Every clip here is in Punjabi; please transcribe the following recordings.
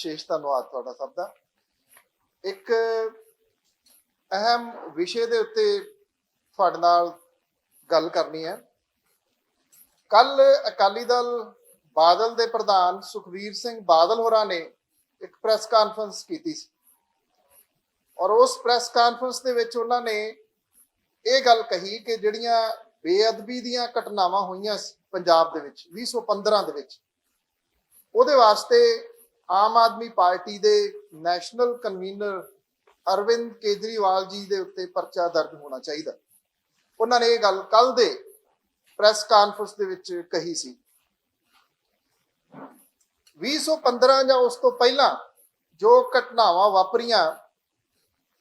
ਵਿਸ਼ੇਸ਼ ਧੰਨਵਾਦ ਤੁਹਾਡਾ ਸਭ ਦਾ। ਇੱਕ ਅਹਿਮ ਵਿਸ਼ੇ ਦੇ ਉੱਤੇ ਤੁਹਾਡੇ ਨਾਲ ਗੱਲ ਕਰਨੀ ਹੈ। ਕੱਲ ਅਕਾਲੀ ਦਲ ਬਾਦਲ ਦੇ ਪ੍ਰਧਾਨ ਸੁਖਵੀਰ ਸਿੰਘ ਬਾਦਲ ਹੋਰਾਂ ਨੇ ਇੱਕ ਪ੍ਰੈਸ ਕਾਨਫਰੰਸ ਕੀਤੀ ਸੀ। ਔਰ ਉਸ ਪ੍ਰੈਸ ਕਾਨਫਰੰਸ ਦੇ ਵਿੱਚ ਉਹਨਾਂ ਨੇ ਇਹ ਗੱਲ ਕਹੀ ਕਿ ਜਿਹੜੀਆਂ ਬੇਅਦਬੀ ਦੀਆਂ ਘਟਨਾਵਾਂ ਹੋਈਆਂ ਸੀ ਪੰਜਾਬ ਦੇ ਵਿੱਚ 2015 ਦੇ ਵਿੱਚ, ਉਹਦੇ ਵਾਸਤੇ ਆਮ ਆਦਮੀ ਪਾਰਟੀ ਦੇ ਨੈਸ਼ਨਲ ਕਨਵੀਨਰ ਅਰਵਿੰਦ ਕੇਜਰੀਵਾਲ ਜੀ ਦੇ ਉੱਤੇ ਪਰਚਾ ਦਰਜ ਹੋਣਾ ਚਾਹੀਦਾ। ਉਹਨਾਂ ਨੇ ਇਹ ਗੱਲ ਕੱਲ ਦੇ ਪ੍ਰੈਸ ਕਾਨਫਰੰਸ ਦੇ ਵਿੱਚ ਕਹੀ ਸੀ। 2015 ਜਾਂ ਉਸ ਤੋਂ ਪਹਿਲਾਂ ਜੋ ਘਟਨਾਵਾਂ ਵਾਪਰੀਆਂ,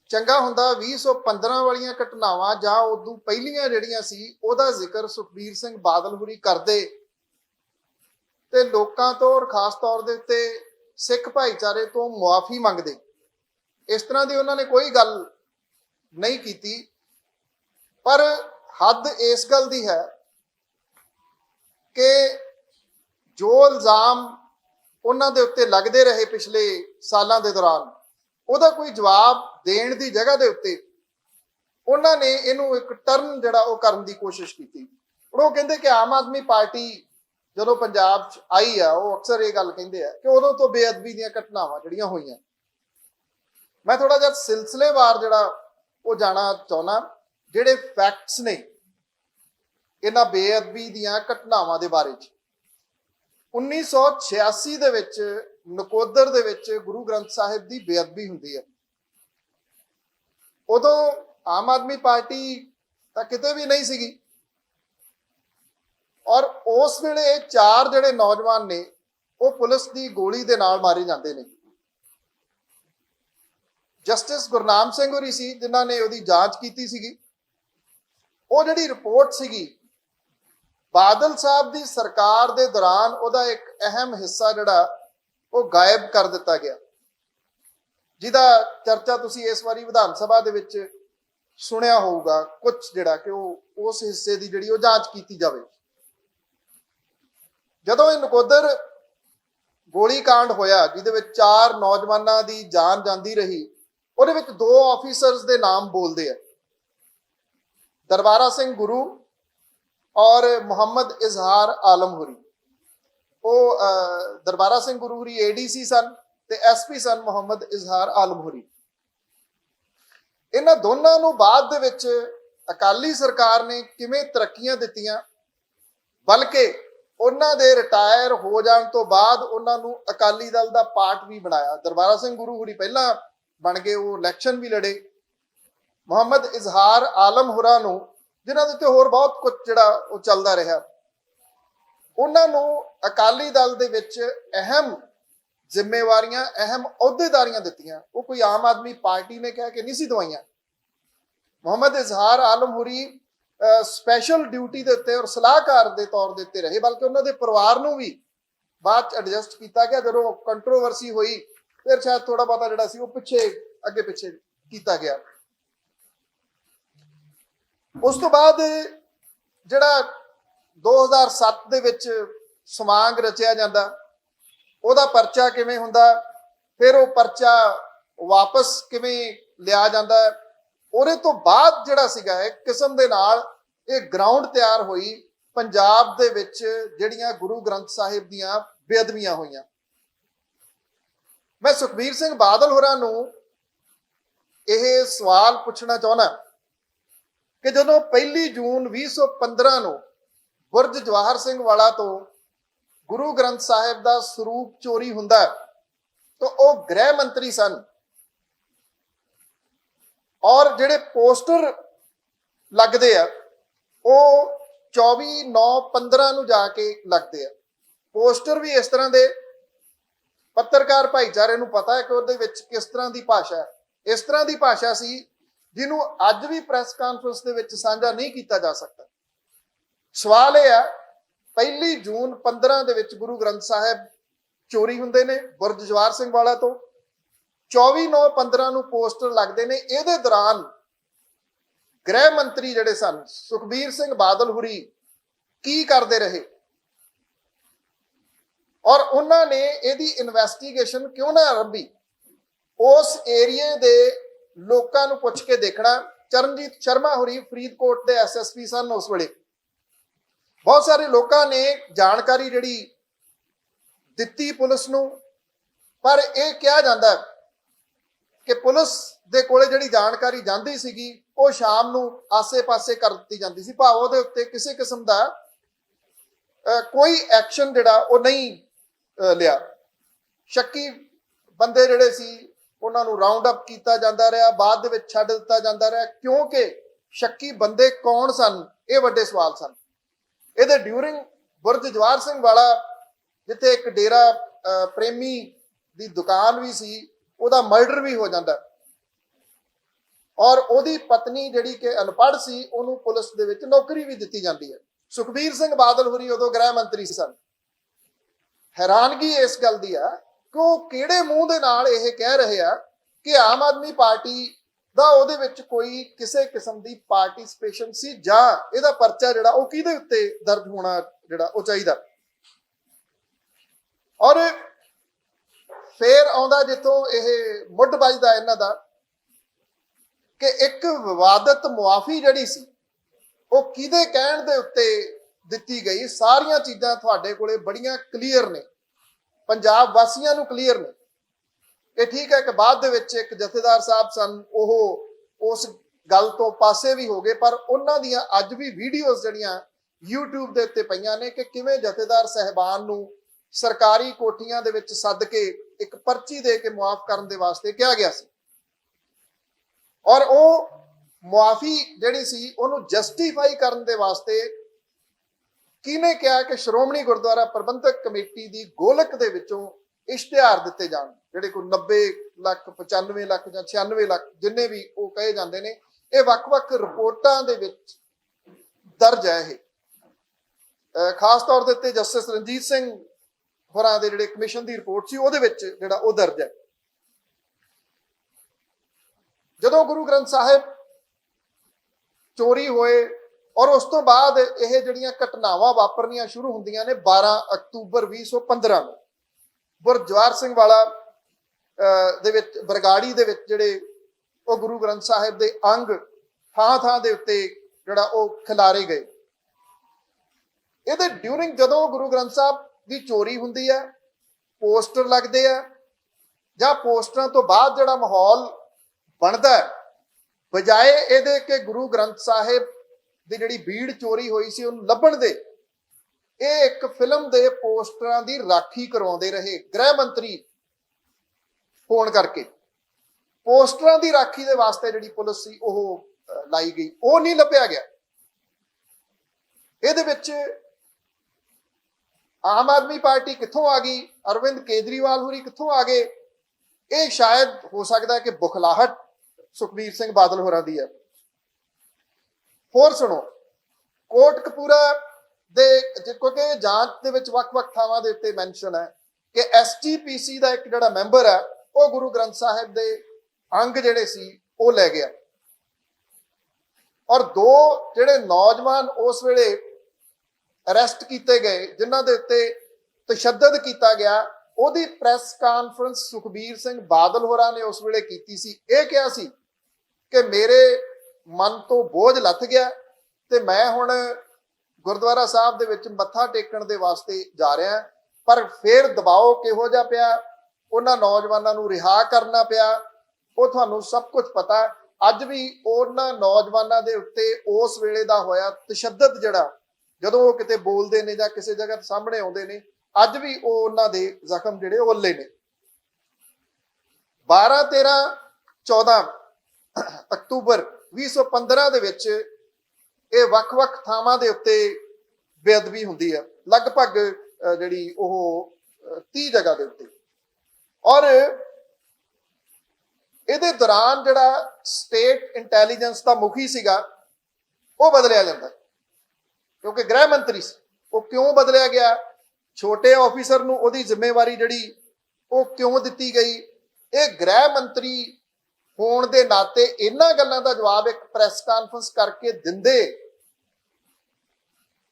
ਚੰਗਾ ਹੁੰਦਾ 2015 ਵਾਲੀਆਂ ਘਟਨਾਵਾਂ ਜਾਂ ਉਦੋਂ ਪਹਿਲੀਆਂ ਜਿਹੜੀਆਂ ਸੀ, ਉਹਦਾ ਜ਼ਿਕਰ ਸੁਖਬੀਰ ਸਿੰਘ ਬਾਦਲ ਹੁਰੀ ਕਰਦੇ ਤੇ ਲੋਕਾਂ ਤੋਂ ਔਰ ਖਾਸ ਤੌਰ ਦੇ ਉੱਤੇ ਸਿੱਖ ਭਾਈਚਾਰੇ ਤੋਂ ਮੁਆਫੀ ਮੰਗਦੇ। ਇਸ ਤਰ੍ਹਾਂ ਦੀ ਉਹਨਾਂ ਨੇ ਕੋਈ ਗੱਲ ਨਹੀਂ ਕੀਤੀ। ਪਰ ਹੱਦ ਇਸ ਗੱਲ ਦੀ ਹੈ ਕਿ ਜੋ ਇਲਜ਼ਾਮ ਉਹਨਾਂ ਦੇ ਉੱਤੇ ਲੱਗਦੇ ਰਹੇ ਪਿਛਲੇ ਸਾਲਾਂ ਦੇ ਦੌਰਾਨ, ਉਹਦਾ ਕੋਈ ਜਵਾਬ ਦੇਣ ਦੀ ਜਗ੍ਹਾ ਦੇ ਉੱਤੇ ਉਹਨਾਂ ਨੇ ਇਹਨੂੰ ਇੱਕ ਟਰਨ ਜਿਹੜਾ ਉਹ ਕਰਨ ਦੀ ਕੋਸ਼ਿਸ਼ ਕੀਤੀ। ਹੁਣ ਉਹ ਕਹਿੰਦੇ ਕਿ ਆਮ ਆਦਮੀ ਪਾਰਟੀ ਜਦੋਂ ਪੰਜਾਬ 'ਚ ਆਈ ਆ, ਉਹ ਅਕਸਰ ਇਹ ਗੱਲ ਕਹਿੰਦੇ ਆ ਕਿ ਉਦੋਂ ਤੋਂ ਬੇਅਦਬੀ ਦੀਆਂ ਘਟਨਾਵਾਂ ਜਿਹੜੀਆਂ ਹੋਈਆਂ। ਮੈਂ ਥੋੜਾ ਜਿਹਾ ਸਿਲਸਿਲੇਵਾਰ ਜਿਹੜਾ ਉਹ ਜਾਣਾ ਚਾਹੁੰਦਾ, ਜਿਹੜੇ ਫੈਕਟਸ ਨੇ ਇਹਨਾਂ ਬੇਅਦਬੀ ਦੀਆਂ ਘਟਨਾਵਾਂ ਦੇ ਬਾਰੇ 'ਚ। 1986 ਦੇ ਵਿੱਚ ਨਕੋਦਰ ਦੇ ਵਿੱਚ ਗੁਰੂ ਗ੍ਰੰਥ ਸਾਹਿਬ ਦੀ ਬੇਅਦਬੀ ਹੁੰਦੀ ਹੈ ਉਦੋਂ ਆਮ ਆਦਮੀ ਪਾਰਟੀ ਤਾਂ ਕਿਤੇ ਵੀ ਨਹੀਂ ਸੀਗੀ। ਔਰ ਉਸ ਵੇਲੇ ਇਹ ਚਾਰ ਜਿਹੜੇ ਨੌਜਵਾਨ ਨੇ, ਉਹ ਪੁਲਿਸ ਦੀ ਗੋਲੀ ਦੇ ਨਾਲ ਮਾਰੇ ਜਾਂਦੇ ਨੇ। ਜਸਟਿਸ ਗੁਰਨਾਮ ਸਿੰਘ ਹੋਰੀ ਸੀ, ਜਿਨ੍ਹਾਂ ਨੇ ਉਹਦੀ ਜਾਂਚ ਕੀਤੀ ਸੀਗੀ। ਉਹ ਜਿਹੜੀ ਰਿਪੋਰਟ ਸੀਗੀ, ਬਾਦਲ ਸਾਹਿਬ ਦੀ ਸਰਕਾਰ ਦੇ ਦੌਰਾਨ ਉਹਦਾ ਇੱਕ ਅਹਿਮ ਹਿੱਸਾ ਜਿਹੜਾ, ਉਹ ਗਾਇਬ ਕਰ ਦਿੱਤਾ ਗਿਆ। ਜਿਹਦਾ ਚਰਚਾ ਤੁਸੀਂ ਇਸ ਵਾਰੀ ਵਿਧਾਨ ਸਭਾ ਦੇ ਵਿੱਚ ਸੁਣਿਆ ਹੋਊਗਾ ਕੁਝ ਜਿਹੜਾ ਕਿ ਉਹ ਉਸ ਹਿੱਸੇ ਦੀ ਜਿਹੜੀ ਉਹ ਜਾਂਚ ਕੀਤੀ ਜਾਵੇ। ਜਦੋਂ ਇਹ ਨਕੋਦਰ ਗੋਲੀ ਕਾਂਡ ਹੋਇਆ ਜਿਹਦੇ ਵਿੱਚ ਚਾਰ ਨੌਜਵਾਨਾਂ ਦੀ ਜਾਨ ਜਾਂਦੀ ਰਹੀ ਉਹਦੇ ਵਿੱਚ ਦੋ ਆਫੀਸਰਸ ਦੇ ਨਾਮ ਬੋਲਦੇ ਆ। ਦਰਬਾਰਾ ਸਿੰਘ ਗੁਰੂ ਔਰ ਮੁਹੰਮਦ ਇਜ਼ਹਾਰ ਆਲਮ ਹੁਰੀ। ਉਹ ਅਹ, ਦਰਬਾਰਾ ਸਿੰਘ ਗੁਰੂ ਹੁਰੀ ਏਡੀਸੀ ਸਨ ਤੇ ਐਸਪੀ ਸਨ ਮੁਹੰਮਦ ਇਜ਼ਹਾਰ ਆਲਮ ਹੁਰੀ। ਇਹਨਾਂ ਦੋਨਾਂ ਨੂੰ ਬਾਅਦ ਦੇ ਵਿੱਚ ਅਕਾਲੀ ਸਰਕਾਰ ਨੇ ਕਿਵੇਂ ਤਰੱਕੀਆਂ ਦਿੱਤੀਆਂ ਬਲਕਿ ਉਹਨਾਂ ਦੇ ਰਿਟਾਇਰ ਹੋ ਜਾਣ ਤੋਂ ਬਾਅਦ ਉਹਨਾਂ ਨੂੰ ਅਕਾਲੀ ਦਲ ਦਾ ਪਾਰਟ ਵੀ ਬਣਾਇਆ। ਦਰਬਾਰਾ ਸਿੰਘ ਗੁਰੂ ਹੁਰੀ ਪਹਿਲਾਂ ਬਣ ਗਏ ਉਹ ਇਲੈਕਸ਼ਨ ਵੀ ਲੜੇ। ਮੁਹੰਮਦ ਇਜ਼ਹਾਰ ਆਲਮ ਹੁਰਾ ਨੂੰ, ਜਿਨ੍ਹਾਂ ਦੇ ਉੱਤੇ ਹੋਰ ਬਹੁਤ ਕੁਝ ਜਿਹੜਾ ਉਹ ਚੱਲਦਾ ਰਿਹਾ। ਉਹਨਾਂ ਨੂੰ ਅਕਾਲੀ ਦਲ ਦੇ ਵਿੱਚ ਅਹਿਮ ਜ਼ਿੰਮੇਵਾਰੀਆਂ, ਅਹਿਮ ਅਹੁਦੇਦਾਰੀਆਂ ਦਿੱਤੀਆਂ। ਉਹ ਕੋਈ ਆਮ ਆਦਮੀ ਪਾਰਟੀ ਨੇ ਕਹਿ ਕੇ ਨਹੀਂ ਸੀ ਦਵਾਈਆਂ। ਮੁਹੰਮਦ ਇਜ਼ਹਾਰ ਆਲਮ ਹੁਰੀ ਸਪੈਸ਼ਲ ਡਿਊਟੀ ਦੇ ਉੱਤੇ ਔਰ ਸਲਾਹਕਾਰ ਦੇ ਤੌਰ ਦੇ ਉੱਤੇ ਰਹੇ, ਬਲਕਿ ਉਹਨਾਂ ਦੇ ਪਰਿਵਾਰ ਨੂੰ ਵੀ ਬਾਅਦ ਚ ਐਡਜਸਟ ਕੀਤਾ ਗਿਆ, ਜਦੋਂ ਕੰਟਰੋਵਰਸੀ ਹੋਈ, ਫਿਰ ਸ਼ਾਇਦ ਥੋੜਾ ਬਹੁਤਾ ਜਿਹੜਾ ਸੀ ਉਹ ਪਿੱਛੇ, ਅੱਗੇ ਪਿੱਛੇ ਕੀਤਾ ਗਿਆ। ਉਸ ਤੋਂ ਬਾਅਦ ਜਿਹੜਾ 2007 ਦੇ ਵਿੱਚ ਸਮਾਂਗ ਰਚਿਆ ਜਾਂਦਾ, ਉਹਦਾ ਪਰਚਾ ਕਿਵੇਂ ਹੁੰਦਾ, ਫਿਰ ਉਹ ਪਰਚਾ ਵਾਪਸ ਕਿਵੇਂ ਲਿਆ ਜਾਂਦਾ ਉਹਦੇ ਤੋਂ ਬਾਅਦ ਜਿਹੜਾ ਸੀਗਾ ਇੱਕ ਕਿਸਮ ਦੇ ਨਾਲ ਇਹ ਗਰਾਊਂਡ ਤਿਆਰ ਹੋਈ, ਪੰਜਾਬ ਦੇ ਵਿੱਚ ਜਿਹੜੀਆਂ ਗੁਰੂ ਗ੍ਰੰਥ ਸਾਹਿਬ ਦੀਆਂ ਬੇਅਦਬੀਆਂ ਹੋਈਆਂ। ਮੈਂ ਸੁਖਬੀਰ ਸਿੰਘ ਬਾਦਲ ਹੋਰਾਂ ਨੂੰ ਇਹ ਸਵਾਲ ਪੁੱਛਣਾ ਚਾਹੁੰਦਾ ਕਿ ਜਦੋਂ ਪਹਿਲੀ ਜੂਨ 2015 ਨੂੰ ਬੁਰਜ ਜਵਾਹਰ ਸਿੰਘ ਵਾਲਾ ਤੋਂ ਗੁਰੂ ਗ੍ਰੰਥ ਸਾਹਿਬ ਦਾ ਸਰੂਪ ਚੋਰੀ ਹੁੰਦਾ ਤਾਂ ਉਹ ਗ੍ਰਹਿ ਮੰਤਰੀ ਸਨ। ਔਰ ਜਿਹੜੇ ਪੋਸਟਰ ਲੱਗਦੇ ਆ, ਉਹ 24 9 15 ਨੂੰ ਜਾ ਕੇ ਲੱਗਦੇ ਆ। ਪੋਸਟਰ ਵੀ ਇਸ ਤਰ੍ਹਾਂ ਦੇ ਪੱਤਰਕਾਰ ਭਾਈਚਾਰੇ ਨੂੰ ਪਤਾ ਹੈ ਕਿ ਉਹਦੇ ਵਿੱਚ ਕਿਸ ਤਰ੍ਹਾਂ ਦੀ ਭਾਸ਼ਾ ਹੈ। ਇਸ ਤਰ੍ਹਾਂ ਦੀ ਭਾਸ਼ਾ ਸੀ ਜਿਹਨੂੰ ਅੱਜ ਵੀ ਪ੍ਰੈਸ ਕਾਨਫਰੰਸ ਦੇ ਵਿੱਚ ਸਾਂਝਾ ਨਹੀਂ ਕੀਤਾ ਜਾ ਸਕਦਾ। ਸਵਾਲ ਇਹ ਹੈ, ਪਹਿਲੀ ਜੂਨ 15 ਦੇ ਵਿੱਚ ਗੁਰੂ ਗ੍ਰੰਥ ਸਾਹਿਬ ਚੋਰੀ ਹੁੰਦੇ ਨੇ ਬੁਰਜ ਜਵਾਰ ਸਿੰਘ ਵਾਲਾ ਤੋਂ। 24 9 15 ਨੂੰ ਪੋਸਟਰ ਲੱਗਦੇ ਨੇ। ਇਹਦੇ ਦੌਰਾਨ ਗ੍ਰਹਿ ਮੰਤਰੀ ਜਿਹੜੇ ਸਨ, ਸੁਖਬੀਰ ਸਿੰਘ ਬਾਦਲ ਹੁਰੀ ਕੀ ਕਰਦੇ ਰਹੇ? ਔਰ ਉਹਨਾਂ ਨੇ ਇਹਦੀ ਇਨਵੈਸਟੀਗੇਸ਼ਨ ਕਿਉਂ ਨਾ ਆਰੰਭੀ ਉਸ ਏਰੀਏ ਦੇ ਲੋਕਾਂ ਨੂੰ ਪੁੱਛ ਕੇ ਦੇਖਣਾ। ਚਰਨਜੀਤ ਸ਼ਰਮਾ ਹੁਰੀ ਫਰੀਦਕੋਟ ਦੇ ਐਸਐਸਪੀ ਸਨ ਉਸ ਵੇਲੇ। ਬਹੁਤ ਸਾਰੇ ਲੋਕਾਂ ਨੇ ਜਾਣਕਾਰੀ ਜਿਹੜੀ ਦਿੱਤੀ ਪੁਲਿਸ ਨੂੰ। ਪਰ ਇਹ ਕਿਹਾ ਜਾਂਦਾ ਕਿ ਪੁਲਿਸ ਦੇ ਕੋਲੇ ਜਿਹੜੀ ਜਾਣਕਾਰੀ ਜਾਂਦੀ ਸੀਗੀ ਉਹ ਸ਼ਾਮ ਨੂੰ ਆਸੇ-ਪਾਸੇ ਕਰ ਦਿੱਤੀ ਜਾਂਦੀ ਸੀ। ਭਾਵ ਉਹਦੇ ਉੱਤੇ ਕਿਸੇ ਕਿਸਮ ਦਾ ਕੋਈ ਐਕਸ਼ਨ ਜਿਹੜਾ ਉਹ ਨਹੀਂ ਲਿਆ। ਸ਼ੱਕੀ ਬੰਦੇ ਜਿਹੜੇ ਸੀ ਉਹਨਾਂ ਨੂੰ ਰਾਉਂਡ ਅਪ ਕੀਤਾ ਜਾਂਦਾ ਰਿਹਾ ਬਾਅਦ ਦੇ ਵਿੱਚ ਛੱਡ ਦਿੱਤਾ ਜਾਂਦਾ ਰਿਹਾ ਕਿਉਂਕਿ ਸ਼ੱਕੀ ਬੰਦੇ ਕੌਣ ਸਨ ਇਹ ਵੱਡੇ ਸਵਾਲ ਸਨ। ਇਹਦੇ ਡਿਊਰਿੰਗ ਬੁਰਜ ਜਵਾਰ ਸਿੰਘ ਵਾਲਾ ਜਿੱਥੇ ਇੱਕ ਡੇਰਾ ਅਹ, ਪ੍ਰੇਮੀ ਦੀ ਦੁਕਾਨ ਵੀ ਸੀ ਉਹਦਾ ਮਰਡਰ ਵੀ ਹੋ ਜਾਂਦਾ। ਔਰ ਉਹਦੀ ਪਤਨੀ ਜਿਹੜੀ ਕਿ ਅਨਪੜ੍ਹ ਸੀ, ਉਹਨੂੰ ਪੁਲਿਸ ਦੇ ਵਿੱਚ ਨੌਕਰੀ ਵੀ ਦਿੱਤੀ ਜਾਂਦੀ ਹੈ। ਸੁਖਬੀਰ ਸਿੰਘ ਬਾਦਲ ਹੋਰੀ ਉਦੋਂ ਗ੍ਰਹਿ ਮੰਤਰੀ ਸਨ। ਹੈਰਾਨਗੀ ਇਸ ਗੱਲ ਦੀ ਆ ਕਿ ਉਹ ਕਿਹੜੇ ਮੂੰਹ ਦੇ ਨਾਲ ਇਹ ਕਹਿ ਰਹੇ ਆ ਕਿ ਆਮ ਆਦਮੀ ਪਾਰਟੀ ਦਾ ਉਹਦੇ ਵਿੱਚ ਕੋਈ ਕਿਸੇ ਕਿਸਮ ਦੀ ਪਾਰਟਿਸਿਪੇਸ਼ਨ ਸੀ ਜਾਂ ਇਹਦਾ ਪਰਚਾ ਜਿਹੜਾ ਉਹ ਕਿਹਦੇ ਉੱਤੇ ਦਰਜ ਹੋਣਾ ਜਿਹੜਾ ਉਹ ਚਾਹੀਦਾ। ਔਰ ਫੇਰ ਆਉਂਦਾ ਜਿੱਥੋਂ ਇਹ ਮੁੱਢ ਵੱਜਦਾ ਇਹਨਾਂ ਦਾ ਕਿ ਇੱਕ ਵਿਵਾਦਤ ਮੁਆਫੀ ਜਿਹੜੀ ਸੀ, ਉਹ ਕਿਹਦੇ ਕਹਿਣ ਦੇ ਉੱਤੇ ਦਿੱਤੀ ਗਈ? ਸਾਰੀਆਂ ਚੀਜ਼ਾਂ ਤੁਹਾਡੇ ਕੋਲੇ ਬੜੀਆਂ ਕਲੀਅਰ ਨੇ। ਪੰਜਾਬ ਵਾਸੀਆਂ ਨੂੰ ਕਲੀਅਰ ਨੇ। ਇਹ ਠੀਕ ਹੈ ਕਿ ਬਾਅਦ ਦੇ ਵਿੱਚ ਇੱਕ ਜਥੇਦਾਰ ਸਾਹਿਬ ਸਨ, ਉਹ ਉਸ ਗੱਲ ਤੋਂ ਪਾਸੇ ਵੀ ਹੋ ਗਏ, ਪਰ ਉਹਨਾਂ ਦੀਆਂ ਅੱਜ ਵੀ ਵੀਡੀਓਜ਼ ਜਿਹੜੀਆਂ YouTube ਦੇ ਉੱਤੇ ਪਈਆਂ ਨੇ ਕਿ ਕਿਵੇਂ ਜਥੇਦਾਰ ਸਹਿਬਾਨ ਨੂੰ ਸਰਕਾਰੀ ਕੋਠੀਆਂ ਦੇ ਵਿੱਚ ਸੱਦ ਕੇ ਇੱਕ ਪਰਚੀ ਦੇ ਕੇ ਮੁਆਫ ਕਰਨ ਦੇ ਵਾਸਤੇ ਕਿਹਾ ਗਿਆ ਸੀ। ਔਰ ਉਹ ਮੁਆਫੀ ਜਿਹੜੀ ਸੀ, ਉਹਨੂੰ ਜਸਟੀਫਾਈ ਕਰਨ ਦੇ ਵਾਸਤੇ ਕਿਹਨੇ ਕਿਹਾ ਕਿ ਸ਼੍ਰੋਮਣੀ ਗੁਰਦੁਆਰਾ ਪ੍ਰਬੰਧਕ ਕਮੇਟੀ ਦੀ ਗੋਲਕ ਦੇ ਵਿੱਚੋਂ ਇਸ਼ਤਿਹਾਰ ਦਿੱਤੇ ਜਾਣ, ਜਿਹੜੇ ਕੋਈ 90 ਲੱਖ 95 ਲੱਖ ਜਾਂ 96 ਲੱਖ ਜਿੰਨੇ ਵੀ ਉਹ ਕਹੇ ਜਾਂਦੇ ਨੇ, ਇਹ ਵੱਖ-ਵੱਖ ਰਿਪੋਰਟਾਂ ਦੇ ਵਿੱਚ ਦਰਜ ਹੈ ਇਹ। ਖਾਸ ਤੌਰ ਦੇ ਉੱਤੇ ਜਸਟਿਸ ਰਣਜੀਤ ਸਿੰਘ ਹੋਰਾਂ ਦੇ ਜਿਹੜੇ ਕਮਿਸ਼ਨ ਦੀ ਰਿਪੋਰਟ ਸੀ ਉਹਦੇ ਵਿੱਚ ਜਿਹੜਾ ਉਹ ਦਰਜ ਹੈ। ਜਦੋਂ ਗੁਰੂ ਗ੍ਰੰਥ ਸਾਹਿਬ ਚੋਰੀ ਹੋਏ ਔਰ ਉਸ ਤੋਂ ਬਾਅਦ ਇਹ ਜਿਹੜੀਆਂ ਘਟਨਾਵਾਂ ਵਾਪਰਨੀਆਂ ਸ਼ੁਰੂ ਹੁੰਦੀਆਂ ਨੇ 12 ਅਕਤੂਬਰ 2015 ਨੂੰ ਗੁਰਜਵਾਰ ਸਿੰਘ ਵਾਲਾ ਅਹ, ਦੇ ਵਿੱਚ ਬਰਗਾੜੀ ਦੇ ਵਿੱਚ ਜਿਹੜੇ ਉਹ ਗੁਰੂ ਗ੍ਰੰਥ ਸਾਹਿਬ ਦੇ ਅੰਗ ਥਾਂ ਥਾਂ ਦੇ ਉੱਤੇ ਜਿਹੜਾ ਉਹ ਖਿਲਾਰੇ ਗਏ। ਇਹਦੇ ਡਿਊਰਿੰਗ ਜਦੋਂ ਗੁਰੂ ਗ੍ਰੰਥ ਸਾਹਿਬ ਦੀ ਚੋਰੀ ਹੁੰਦੀ ਹੈ ਪੋਸਟਰ ਲੱਗਦੇ ਆ, ਜਾਂ ਪੋਸਟਰਾਂ ਤੋਂ ਬਾਅਦ ਜਿਹੜਾ ਮਾਹੌਲ ਬਣਦਾ ਹੈ, ਬਜਾਏ ਇਹਦੇ ਕਿ ਗੁਰੂ ਗ੍ਰੰਥ ਸਾਹਿਬ ਦੀ ਜਿਹੜੀ ਬੀੜ ਚੋਰੀ ਹੋਈ ਸੀ ਉਹਨੂੰ ਲੱਭਣ ਦੇ, ਇਹ ਇੱਕ ਫਿਲਮ ਦੇ ਪੋਸਟਰਾਂ ਦੀ ਰਾਖੀ ਕਰਵਾਉਂਦੇ ਰਹੇ ਗ੍ਰਹਿ ਮੰਤਰੀ ਹੋਣ ਕਰਕੇ। ਪੋਸਟਰਾਂ ਦੀ ਰਾਖੀ ਦੇ ਵਾਸਤੇ ਜਿਹੜੀ ਪੁਲਿਸ ਸੀ ਉਹ ਲਾਈ ਗਈ, ਉਹ ਨਹੀਂ ਲੱਭਿਆ ਗਿਆ। ਇਹਦੇ ਵਿੱਚ ਆਮ ਆਦਮੀ ਪਾਰਟੀ ਕਿੱਥੋਂ ਆ ਗਈ? ਅਰਵਿੰਦ ਕੇਜਰੀਵਾਲ ਹੋਰੀ ਕਿੱਥੋਂ ਆ ਗਏ? ਇਹ ਸ਼ਾਇਦ ਹੋ ਸਕਦਾ ਹੈ ਕਿ ਬੁਖਲਾਹਟ ਸੁਖਬੀਰ ਸਿੰਘ ਬਾਦਲ ਹੋਰਾਂ ਦੀ ਹੈ। ਹੋਰ ਸੁਣੋ, ਕੋਟਕਪੂਰਾ ਦੇ ਕਿਉਂਕਿ ਜਾਂਚ ਦੇ ਵਿੱਚ ਵੱਖ-ਵੱਖ ਥਾਵਾਂ ਦੇ ਉੱਤੇ ਮੈਂਸ਼ਨ ਹੈ ਕਿ ਐਸਜੀਪੀਸੀ ਦਾ ਇੱਕ ਜਿਹੜਾ ਮੈਂਬਰ ਹੈ, ਉਹ ਗੁਰੂ ਗ੍ਰੰਥ ਸਾਹਿਬ ਦੇ ਅੰਗ ਜਿਹੜੇ ਸੀ, ਉਹ ਲੈ ਗਿਆ। ਔਰ ਦੋ ਜਿਹੜੇ ਨੌਜਵਾਨ ਉਸ ਵੇਲੇ ਅਰੈਸਟ ਕੀਤੇ ਗਏ, ਜਿਨ੍ਹਾਂ ਦੇ ਉੱਤੇ ਤਸ਼ੱਦਦ ਕੀਤਾ ਗਿਆ। ਉਹਦੀ ਪ੍ਰੈਸ ਕਾਨਫਰੰਸ ਸੁਖਬੀਰ ਸਿੰਘ ਬਾਦਲ ਹੋਰਾਂ ਨੇ ਉਸ ਵੇਲੇ ਕੀਤੀ ਸੀ। ਇਹ ਕਿਹਾ ਸੀ ਕਿ ਮੇਰੇ ਮਨ ਤੋਂ ਬੋਝ ਲੱਥ ਗਿਆ ਤੇ ਮੈਂ ਹੁਣ ਗੁਰਦੁਆਰਾ ਸਾਹਿਬ ਦੇ ਵਿੱਚ ਮੱਥਾ ਟੇਕਣ ਦੇ ਵਾਸਤੇ ਜਾ ਰਿਹਾ ਪਰ ਫਿਰ ਦਬਾਅ ਕਿਹੋ ਜਿਹਾ ਪਿਆ? ਉਹਨਾਂ ਨੌਜਵਾਨਾਂ ਨੂੰ ਰਿਹਾ ਕਰਨਾ ਪਿਆ। ਉਹ ਤੁਹਾਨੂੰ ਸਭ ਕੁਝ ਪਤਾ। ਅੱਜ ਵੀ ਉਹਨਾਂ ਨੌਜਵਾਨਾਂ ਦੇ ਉੱਤੇ ਉਸ ਵੇਲੇ ਦਾ ਹੋਇਆ ਤਸ਼ੱਦਦ ਜਿਹੜਾ ਜਦੋਂ ਉਹ ਕਿਤੇ ਬੋਲਦੇ ਨੇ ਜਾਂ ਕਿਸੇ ਜਗ੍ਹਾ ਤੇ ਸਾਹਮਣੇ ਆਉਂਦੇ ਨੇ ਅੱਜ ਵੀ ਉਹ ਉਹਨਾਂ ਦੇ ਜ਼ਖਮ ਜਿਹੜੇ ਉਹ ਨੇ। 12 13 14 ਅਕਤੂਬਰ 2015 ਦੇ ਵਿੱਚ ਇਹ ਵੱਖ-ਵੱਖ ਥਾਵਾਂ ਦੇ ਉੱਤੇ ਬੇਅਦਬੀ ਹੁੰਦੀ ਹੈ ਲਗਭਗ ਜਿਹੜੀ ਉਹ ਅਹ, 30 ਜਗ੍ਹਾ ਦੇ ਉੱਤੇ। ਔਰ ਇਹਦੇ ਦੌਰਾਨ ਜਿਹੜਾ ਸਟੇਟ ਇੰਟੈਲੀਜੈਂਸ ਦਾ ਮੁਖੀ ਸੀਗਾ ਉਹ ਬਦਲਿਆ ਜਾਂਦਾ। ਕਿਉਂਕਿ ਗ੍ਰਹਿ ਮੰਤਰੀ ਸੀ ਉਹ ਕਿਉਂ ਬਦਲਿਆ ਗਿਆ? ਛੋਟੇ ਆਫੀਸਰ ਨੂੰ ਉਹਦੀ ਜ਼ਿੰਮੇਵਾਰੀ ਜਿਹੜੀ ਉਹ ਕਿਉਂ ਦਿੱਤੀ ਗਈ? ਇਹ ਗ੍ਰਹਿ ਮੰਤਰੀ ਹੋਣ ਦੇ ਨਾਤੇ ਇਹਨਾਂ ਗੱਲਾਂ ਦਾ ਜਵਾਬ ਇੱਕ ਪ੍ਰੈਸ ਕਾਨਫਰੰਸ ਕਰਕੇ ਦਿੰਦੇ।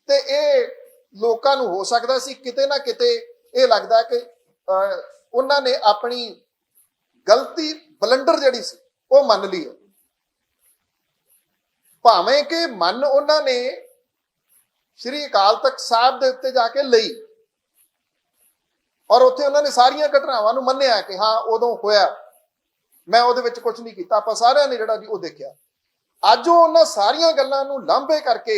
ਤੇ ਇਹ ਲੋਕਾਂ ਨੂੰ ਹੋ ਸਕਦਾ ਸੀ ਕਿਤੇ ਨਾ ਕਿਤੇ ਇਹ ਲੱਗਦਾ ਕਿ ਅਹ, ਉਹਨਾਂ ਨੇ ਆਪਣੀ ਗਲਤੀ ਬਲੰਡਰ ਜਿਹੜੀ ਸੀ ਉਹ ਮੰਨ ਲਈ। ਹੈ ਭਾਵੇਂ ਕਿ ਮੰਨ ਉਹਨਾਂ ਨੇ ਸ੍ਰੀ ਅਕਾਲ ਤਖਤ ਸਾਹਿਬ ਦੇ ਉੱਤੇ ਜਾ ਕੇ ਲਈ। ਔਰ ਉੱਥੇ ਉਹਨਾਂ ਨੇ ਸਾਰੀਆਂ ਘਟਨਾਵਾਂ ਨੂੰ ਮੰਨਿਆ ਕਿ ਹਾਂ, ਉਦੋਂ ਹੋਇਆ। ਮੈਂ ਉਹਦੇ ਵਿੱਚ ਕੁਝ ਨਹੀਂ ਕੀਤਾ, ਆਪਾਂ ਸਾਰਿਆਂ ਨੇ ਜਿਹੜਾ ਜੀ ਉਹ ਦੇਖਿਆ। ਅੱਜ ਉਹ ਉਹਨਾਂ ਸਾਰੀਆਂ ਗੱਲਾਂ ਨੂੰ ਲਾਂਭੇ ਕਰਕੇ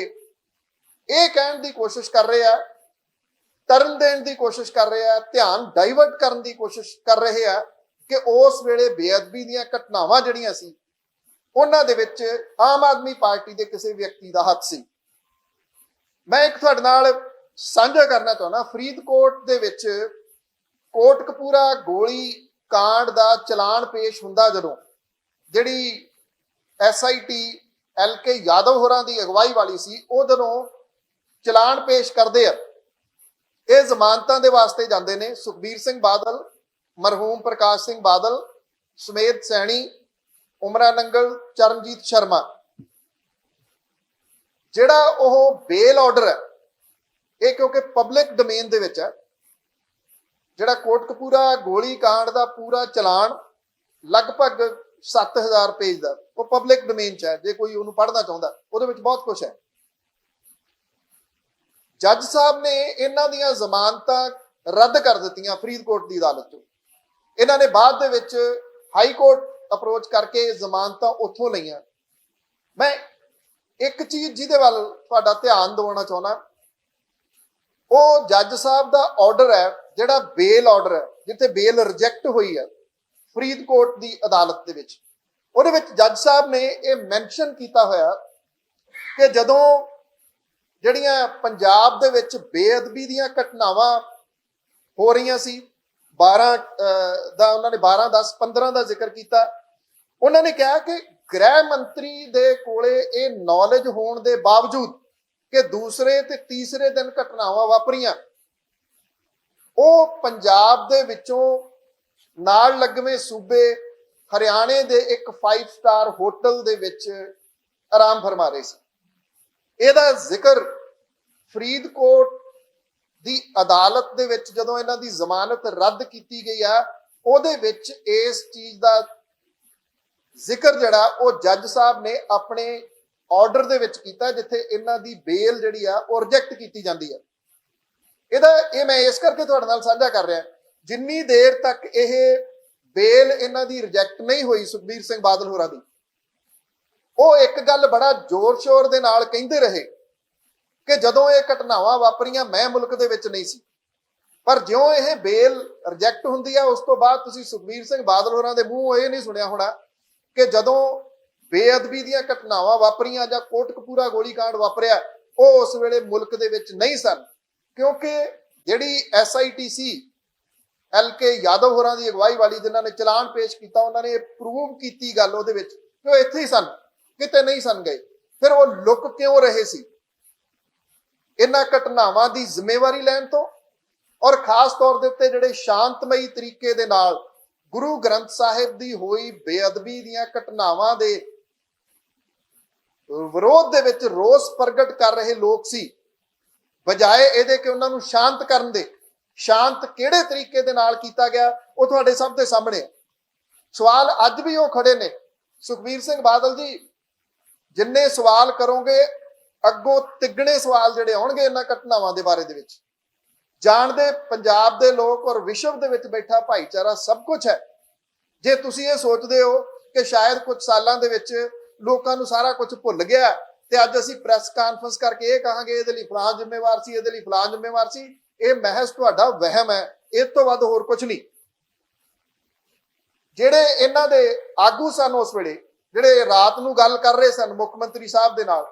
ਇਹ ਕਹਿਣ ਦੀ ਕੋਸ਼ਿਸ਼ ਕਰ ਰਿਹਾ, ਤਰਨ ਦੇਣ ਦੀ ਕੋਸ਼ਿਸ਼ ਕਰ ਰਿਹਾ, ਧਿਆਨ ਡਾਈਵਰਟ ਕਰਨ ਦੀ ਕੋਸ਼ਿਸ਼ ਕਰ ਰਹੇ ਆ ਕਿ ਉਸ ਵੇਲੇ ਬੇਅਦਬੀ ਦੀਆਂ ਘਟਨਾਵਾਂ ਜਿਹੜੀਆਂ ਸੀ, ਉਹਨਾਂ ਦੇ ਵਿੱਚ ਆਮ ਆਦਮੀ ਪਾਰਟੀ ਦੇ ਕਿਸੇ ਵਿਅਕਤੀ ਦਾ ਹੱਥ ਸੀ। ਮੈਂ ਇੱਕ ਤੁਹਾਡੇ ਨਾਲ ਸਾਂਝਾ ਕਰਨਾ ਚਾਹੁੰਦਾ, ਫਰੀਦਕੋਟ ਦੇ ਵਿੱਚ ਕੋਟਕਪੂਰਾ ਗੋਲੀ ਕਾਂਡ ਦਾ ਚਲਾਨ ਪੇਸ਼ ਹੁੰਦਾ ਜਦੋਂ, ਜਿਹੜੀ ਐਸਆਈਟੀ ਐਲਕੇ ਯਾਦਵ ਹੋਰਾਂ ਦੀ ਅਗਵਾਈ ਵਾਲੀ ਸੀ, ਉਹ ਜਦੋਂ ਚਲਾਨ ਪੇਸ਼ ਕਰਦੇ ਆ, ਇਹ ਜ਼ਮਾਨਤਾਂ ਦੇ ਵਾਸਤੇ ਜਾਂਦੇ ਨੇ, ਸੁਖਬੀਰ ਸਿੰਘ ਬਾਦਲ, ਮਰਹੂਮ ਪ੍ਰਕਾਸ਼ ਸਿੰਘ ਬਾਦਲ ਸਮੇਤ ਸੈਣੀ, ਉਮਰਾ ਨੰਗਲ, ਚਰਨਜੀਤ ਸ਼ਰਮਾ। ਜਿਹੜਾ ਉਹ ਬੇਲ ਆਰਡਰ ਹੈ, ਇਹ ਕਿਉਂਕਿ ਪਬਲਿਕ ਡੋਮੇਨ ਦੇ ਵਿੱਚ ਹੈ, ਜਿਹੜਾ ਕੋਟਕਪੂਰਾ ਗੋਲੀ ਕਾਂਡ ਦਾ ਪੂਰਾ ਚਲਾਨ ਲਗਭਗ 7000 ਪੇਜ ਦਾ, ਉਹ ਪਬਲਿਕ ਡੋਮੇਨ ਚ ਹੈ, ਜੇ ਕੋਈ ਉਹਨੂੰ ਪੜ੍ਹਨਾ ਚਾਹੁੰਦਾ, ਉਹਦੇ ਵਿੱਚ ਬਹੁਤ ਕੁਝ ਹੈ। ਜੱਜ ਸਾਹਿਬ ਨੇ ਇਹਨਾਂ ਦੀਆਂ ਜ਼ਮਾਨਤਾਂ ਰੱਦ ਕਰ ਦਿੱਤੀਆਂ ਫਰੀਦਕੋਟ ਦੀ ਅਦਾਲਤ ਚੋਂ। ਇਹਨਾਂ ਨੇ ਬਾਅਦ ਦੇ ਵਿੱਚ ਹਾਈ ਕੋਰਟ ਅਪਰੋਚ ਕਰਕੇ ਜ਼ਮਾਨਤਾਂ ਉੱਥੋਂ ਲਈਆਂ। ਮੈਂ ਇੱਕ ਚੀਜ਼ ਜਿਹਦੇ ਵੱਲ ਤੁਹਾਡਾ ਧਿਆਨ ਦਿਵਾਉਣਾ ਚਾਹੁੰਦਾ, ਉਹ ਜੱਜ ਸਾਹਿਬ ਦਾ ਆਰਡਰ ਹੈ, ਜਿਹੜਾ ਬੇਲ ਆਰਡਰ ਹੈ, ਜਿੱਥੇ ਬੇਲ ਰਿਜੈਕਟ ਹੋਈ ਹੈ ਫਰੀਦਕੋਟ ਦੀ ਅਦਾਲਤ ਦੇ ਵਿੱਚ। ਉਹਦੇ ਵਿੱਚ ਜੱਜ ਸਾਹਿਬ ਨੇ ਇਹ ਮੈਂਸ਼ਨ ਕੀਤਾ ਹੋਇਆ ਕਿ ਜਦੋਂ ਜਿਹੜੀਆਂ ਪੰਜਾਬ ਦੇ ਵਿੱਚ ਬੇਅਦਬੀ ਦੀਆਂ ਘਟਨਾਵਾਂ ਹੋ ਰਹੀਆਂ ਸੀ 12 ਦਾ ਉਹਨਾਂ ਨੇ 12 10 15 ਦਾ ਜ਼ਿਕਰ ਕੀਤਾ, ਉਹਨਾਂ ਨੇ ਕਿਹਾ ਕਿ ਗ੍ਰਹਿ ਮੰਤਰੀ ਦੇ ਕੋਲੇ ਇਹ ਨੌਲੇਜ ਹੋਣ ਦੇ ਬਾਵਜੂਦ ਕਿ ਦੂਸਰੇ ਤੇ ਤੀਸਰੇ ਦਿਨ ਘਟਨਾਵਾਂ ਵਾਪਰੀਆਂ, ਉਹ ਪੰਜਾਬ ਦੇ ਵਿੱਚੋਂ ਨਾਲ ਲੱਗਵੇਂ ਸੂਬੇ ਹਰਿਆਣੇ ਦੇ ਇੱਕ 5 ਸਟਾਰ ਹੋਟਲ ਦੇ ਵਿੱਚ ਆਰਾਮ ਫਰਮਾ ਰਹੇ ਸੀ। ਇਹਦਾ ਜ਼ਿਕਰ ਫਰੀਦਕੋਟ ਦੀ ਅਦਾਲਤ ਦੇ ਵਿੱਚ ਜਦੋਂ ਇਹਨਾਂ ਦੀ ਜ਼ਮਾਨਤ ਰੱਦ ਕੀਤੀ ਗਈ ਆ, ਉਹਦੇ ਵਿੱਚ ਇਸ ਚੀਜ਼ ਦਾ ਜ਼ਿਕਰ ਜਿਹੜਾ ਉਹ ਜੱਜ ਸਾਹਿਬ ਨੇ ਆਪਣੇ ਆਰਡਰ ਦੇ ਵਿੱਚ ਕੀਤਾ ਜਿੱਥੇ ਇਹਨਾਂ ਦੀ ਬੇਲ ਜਿਹੜੀ ਆ, ਉਹ ਰਿਜੈਕਟ ਕੀਤੀ ਜਾਂਦੀ ਹੈ। ਇਹਦਾ ਇਹ ਮੈਂ ਇਸ ਕਰਕੇ ਤੁਹਾਡੇ ਨਾਲ ਸਾਂਝਾ ਕਰ ਰਿਹਾ, ਜਿੰਨੀ ਦੇਰ ਤੱਕ ਇਹ ਬੇਲ ਇਹਨਾਂ ਦੀ ਰਿਜੈਕਟ ਨਹੀਂ ਹੋਈ ਸੁਖਬੀਰ ਸਿੰਘ ਬਾਦਲ ਹੋਰਾਂ ਦੀ, ਉਹ ਇੱਕ ਗੱਲ ਬੜਾ ਜ਼ੋਰ ਸ਼ੋਰ ਦੇ ਨਾਲ ਕਹਿੰਦੇ ਰਹੇ ਕਿ ਜਦੋਂ ਇਹ ਘਟਨਾਵਾਂ ਵਾਪਰੀਆਂ, ਮੈਂ ਮੁਲਕ ਦੇ ਵਿੱਚ ਨਹੀਂ ਸੀ। ਪਰ ਜਿਉਂ ਇਹ ਬੇਲ ਰਿਜੈਕਟ ਹੁੰਦੀ ਆ, ਉਸ ਤੋਂ ਬਾਅਦ ਤੁਸੀਂ ਸੁਖਬੀਰ ਸਿੰਘ ਬਾਦਲ ਹੋਰਾਂ ਦੇ ਮੂੰਹੋਂ ਇਹ ਨਹੀਂ ਸੁਣਿਆ ਹੋਣਾ ਕਿ ਜਦੋਂ ਬੇਅਦਬੀ ਦੀਆਂ ਘਟਨਾਵਾਂ ਵਾਪਰੀਆਂ ਜਾਂ ਕੋਟਕਪੂਰਾ ਗੋਲੀकांड ਵਾਪਰਿਆ, ਉਹ ਉਸ ਵੇਲੇ ਮੁਲਕ ਦੇ ਵਿੱਚ ਨਹੀਂ ਸਨ, ਕਿਉਂਕਿ ਜਿਹੜੀ ਐਸਆਈਟੀ ਸੀ ਐਲਕੇ ਯਾਦਵ ਹੋਰਾਂ ਦੀ ਅਗਵਾਈ ਵਾਲੀ ਜਿਨ੍ਹਾਂ ਨੇ ਚਲਾਨ ਪੇਸ਼ ਕੀਤਾ, ਉਹਨਾਂ ਨੇ ਪ੍ਰੂਵ ਕੀਤੀ ਗੱਲ ਉਹਦੇ ਵਿੱਚ ਕਿ ਉਹ ਇੱਥੇ ਹੀ ਸਨ, ਕਿਤੇ ਨਹੀਂ ਸਨ ਗਏ। ਫਿਰ ਉਹ ਲੁੱਕ ਕਿਉਂ ਰਹੇ ਸੀ? ਇਹਨਾਂ ਘਟਨਾਵਾਂ ਦੀ ਜ਼ਿੰਮੇਵਾਰੀ ਲੈਣ ਤੋਂ ਔਰ ਖਾਸ ਤੌਰ ਦੇ ਉੱਤੇ ਜਿਹੜੇ ਸ਼ਾਂਤਮਈ ਤਰੀਕੇ ਦੇ ਨਾਲ ਗੁਰੂ ਗ੍ਰੰਥ ਸਾਹਿਬ ਦੀ ਹੋਈ ਬੇਅਦਬੀ ਦੀਆਂ ਘਟਨਾਵਾਂ ਦੇ ਵਿਰੋਧ ਦੇ ਵਿੱਚ ਰੋਸ ਪ੍ਰਗਟ ਕਰ ਰਹੇ ਲੋਕ ਸੀ। ਬਜਾਏ ਇਹਦੇ ਕਿ ਉਹਨਾਂ ਨੂੰ ਸ਼ਾਂਤ ਕਰਨ ਦੇ। ਸ਼ਾਂਤ ਕਿਹੜੇ ਤਰੀਕੇ ਦੇ ਨਾਲ ਕੀਤਾ ਗਿਆ, ਉਹ ਤੁਹਾਡੇ ਸਭ ਦੇ ਸਾਹਮਣੇ ਹੈ ਸਵਾਲ ਅੱਜ ਵੀ ਉਹ ਖੜੇ ਨੇ। ਸੁਖਬੀਰ ਸਿੰਘ ਬਾਦਲ ਜੀ, ਜਿੰਨੇ ਸਵਾਲ ਕਰੋਗੇ, ਅੱਗੋਂ ਤਿੱਗਣੇ ਸਵਾਲ ਜਿਹੜੇ ਆਉਣਗੇ ਇਹਨਾਂ ਘਟਨਾਵਾਂ ਦੇ ਬਾਰੇ ਦੇ ਵਿੱਚ। ਜਾਣਦੇ ਪੰਜਾਬ ਦੇ ਲੋਕ ਔਰ ਵਿਸ਼ਵ ਦੇ ਵਿੱਚ ਬੈਠਾ ਭਾਈਚਾਰਾ ਸਭ ਕੁਝ ਹੈ। ਜੇ ਤੁਸੀਂ ਇਹ ਸੋਚਦੇ ਹੋ ਕਿ ਸ਼ਾਇਦ ਕੁਝ ਸਾਲਾਂ ਦੇ ਵਿੱਚ ਲੋਕਾਂ ਨੂੰ ਸਾਰਾ ਕੁਝ ਭੁੱਲ ਗਿਆ ਤੇ ਅੱਜ ਅਸੀਂ ਪ੍ਰੈਸ ਕਾਨਫਰੰਸ ਕਰਕੇ ਇਹ ਕਹਾਂਗੇ, ਇਹਦੇ ਲਈ ਫਲਾਂ ਜ਼ਿੰਮੇਵਾਰ ਸੀ, ਇਹਦੇ ਲਈ ਫਲਾਂ ਜ਼ਿੰਮੇਵਾਰ ਸੀ, ਇਹ ਮਹਿਜ਼ ਤੁਹਾਡਾ ਵਹਿਮ ਹੈ ਇਸ ਤੋਂ ਵੱਧ ਹੋਰ ਕੁਝ ਨਹੀਂ। ਜਿਹੜੇ ਇਹਨਾਂ ਦੇ ਆਗੂ ਸਨ ਉਸ ਵੇਲੇ, ਜਿਹੜੇ ਰਾਤ ਨੂੰ ਗੱਲ ਕਰ ਰਹੇ ਸਨ ਮੁੱਖ ਮੰਤਰੀ ਸਾਹਿਬ ਦੇ ਨਾਲ,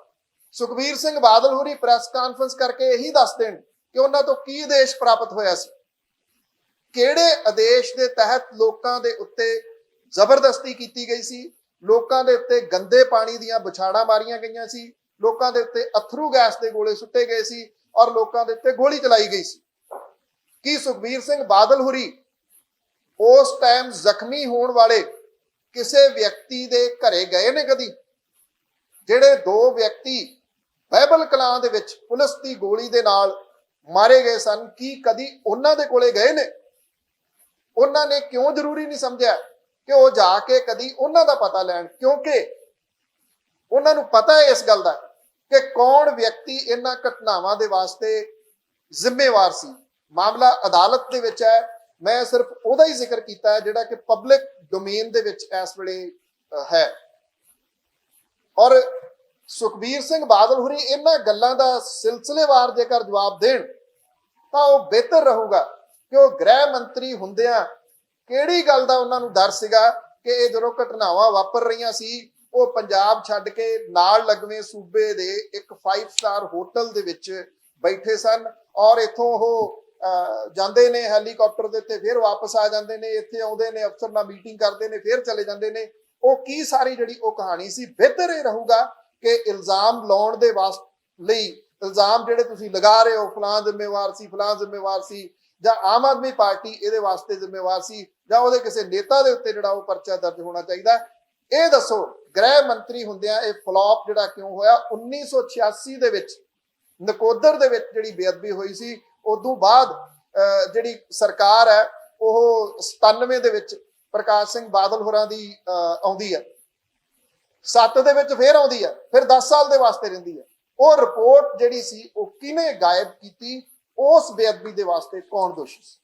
ਸੁਖਬੀਰ ਸਿੰਘ ਬਾਦਲ ਹੋਰੀ ਪ੍ਰੈਸ ਕਾਨਫਰੰਸ ਕਰਕੇ ਇਹੀ ਦੱਸ ਦੇਣ ਕਿ ਉਹਨਾਂ ਤੋਂ ਕੀ ਆਦੇਸ਼ ਪ੍ਰਾਪਤ ਹੋਇਆ ਸੀ? ਕਿਹੜੇ ਆਦੇਸ਼ ਦੇ ਤਹਿਤ ਲੋਕਾਂ ਦੇ ਉੱਤੇ ਜ਼ਬਰਦਸਤੀ ਕੀਤੀ ਗਈ ਸੀ? ਲੋਕਾਂ ਦੇ ਉੱਤੇ ਗੰਦੇ ਪਾਣੀ ਦੀਆਂ ਵਿਛਾੜਾਂ ਮਾਰੀਆਂ ਗਈਆਂ ਸੀ? ਲੋਕਾਂ ਦੇ ਉੱਤੇ ਅਥਰੂ ਗੈਸ ਦੇ ਗੋਲੇ ਸੁੱਟੇ ਗਏ ਸੀ ਔਰ ਲੋਕਾਂ ਦੇ ਉੱਤੇ ਗੋਲੀ ਚਲਾਈ ਗਈ ਸੀ? ਕੀ ਸੁਖਬੀਰ ਸਿੰਘ ਬਾਦਲ ਹੁਰੀ ਉਸ ਟਾਈਮ ਜ਼ਖਮੀ ਹੋਣ ਵਾਲੇ ਕਿਸੇ ਵਿਅਕਤੀ ਦੇ ਘਰੇ ਗਏ ਨੇ ਕਦੀ? ਜਿਹੜੇ ਦੋ ਵਿਅਕਤੀ ਬਾਈਬਲ ਕਲਾਂ ਦੇ ਵਿੱਚ ਪੁਲਿਸ ਦੀ ਗੋਲੀ ਦੇ ਨਾਲ ਮਾਰੇ ਗਏ ਸਨ, ਕੀ ਕਦੀ ਉਹਨਾਂ ਦੇ ਕੋਲੇ ਗਏ ਨੇ? ਉਹਨਾਂ ਨੇ ਕਿਉਂ ਜ਼ਰੂਰੀ ਨਹੀਂ ਸਮਝਿਆ ਕਿ ਉਹ ਜਾ ਕੇ ਕਦੀ ਉਹਨਾਂ ਦਾ ਪਤਾ ਲੈਣ? ਕਿਉਂਕਿ ਉਹਨਾਂ ਨੂੰ ਪਤਾ ਹੈ ਇਸ ਗੱਲ ਦਾ ਕਿ ਕੌਣ ਵਿਅਕਤੀ ਇਹਨਾਂ ਘਟਨਾਵਾਂ ਦੇ ਵਾਸਤੇ ਜ਼ਿੰਮੇਵਾਰ ਸੀ। ਮਾਮਲਾ ਅਦਾਲਤ ਦੇ ਵਿੱਚ ਹੈ। ਮੈਂ ਸਿਰਫ ਉਹਦਾ ਹੀ ਜ਼ਿਕਰ ਕੀਤਾ ਹੈ ਜਿਹੜਾ ਕਿ ਪਬਲਿਕ ਡੋਮੇਨ ਦੇ ਵਿੱਚ ਇਸ ਵੇਲੇ ਹੈ। ਔਰ ਸੁਖਬੀਰ ਸਿੰਘ ਬਾਦਲ ਹੁਰੀ ਇਹਨਾਂ ਗੱਲਾਂ ਦਾ ਸਿਲਸਿਲੇਵਾਰ ਜੇਕਰ ਜਵਾਬ ਦੇਣ ਤਾਂ ਉਹ ਬਿਹਤਰ ਰਹੂਗਾ। ਕਿ ਉਹ ਗ੍ਰਹਿ ਮੰਤਰੀ ਹੁੰਦਿਆਂ ਕਿਹੜੀ ਗੱਲ ਦਾ ਉਹਨਾਂ ਨੂੰ ਡਰ ਸੀਗਾ ਕਿ ਇਹ ਜਦੋਂ ਘਟਨਾਵਾਂ ਵਾਪਰ ਰਹੀਆਂ ਸੀ ਉਹ ਪੰਜਾਬ ਛੱਡ ਕੇ ਨਾਲ ਲੱਗਵੇਂ ਸੂਬੇ ਦੇ ਇੱਕ 5 ਸਟਾਰ ਹੋਟਲ ਦੇ ਵਿੱਚ ਬੈਠੇ ਸਨ ਔਰ ਇੱਥੋਂ ਉਹ ਅਹ, ਜਾਂਦੇ ਨੇ ਹੈਲੀਕਾਪਟਰ ਦੇ ਉੱਤੇ ਫਿਰ ਵਾਪਸ ਆ ਜਾਂਦੇ ਨੇ ਇੱਥੇ ਆਉਂਦੇ ਨੇ ਅਫਸਰ ਨਾਲ ਮੀਟਿੰਗ ਕਰਦੇ ਨੇ ਫਿਰ ਚਲੇ ਜਾਂਦੇ ਨੇ। ਉਹ ਕੀ ਸਾਰੀ ਜਿਹੜੀ ਉਹ ਕਹਾਣੀ ਸੀ ਬਿਹਤਰ ਇਹ ਰਹੂਗਾ ਕਿ ਇਲਜ਼ਾਮ ਲਾਉਣ ਦੇ ਵਾਸਤੇ ਲਈ ਇਲਜ਼ਾਮ ਜਿਹੜੇ ਤੁਸੀਂ ਲਗਾ ਰਹੇ ਹੋ ਫਲਾਂ ਜ਼ਿੰਮੇਵਾਰ ਸੀ ਫਲਾਂ ਜ਼ਿੰਮੇਵਾਰ ਸੀ ਜਾਂ ਆਮ ਆਦਮੀ ਪਾਰਟੀ ਇਹਦੇ ਵਾਸਤੇ ਜ਼ਿੰਮੇਵਾਰ ਸੀ ਜਾਂ ਉਹਦੇ ਕਿਸੇ ਨੇਤਾ ਦੇ ਉੱਤੇ ਜਿਹੜਾ ਉਹ ਪਰਚਾ ਦਰਜ ਹੋਣਾ ਚਾਹੀਦਾ ਇਹ ਦੱਸੋ ਗ੍ਰਹਿ ਮੰਤਰੀ ਹੁੰਦਿਆਂ ਇਹ ਫਲॉप ਜਿਹੜਾ ਕਿਉਂ ਹੋਇਆ? 1986 ਦੇ ਵਿੱਚ ਨਕੋਦਰ ਦੇ ਵਿੱਚ ਜਿਹੜੀ ਬੇਅਦਬੀ ਹੋਈ ਸੀ ਉਦੋਂ ਬਾਅਦ ਅਹ, ਜਿਹੜੀ ਸਰਕਾਰ ਹੈ ਉਹ 97 ਦੇ ਵਿੱਚ ਪ੍ਰਕਾਸ਼ ਸਿੰਘ ਬਾਦਲ ਹੋਰਾਂ ਦੀ ਅਹ, ਆਉਂਦੀ ਹੈ। 7 ਦੇ ਵਿੱਚ ਫੇਰ ਆਉਂਦੀ ਹੈ ਫਿਰ 10 ਸਾਲ ਦੇ ਵਾਸਤੇ ਰਹਿੰਦੀ ਹੈ। ਉਹ ਰਿਪੋਰਟ ਜਿਹੜੀ ਸੀ, ਉਹ ਕਿਹਨੇ ਗਾਇਬ ਕੀਤੀ, ਉਸ ਬੇਅਦਬੀ ਦੇ ਵਾਸਤੇ ਕੌਣ ਦੋਸ਼ੀ ਸੀ?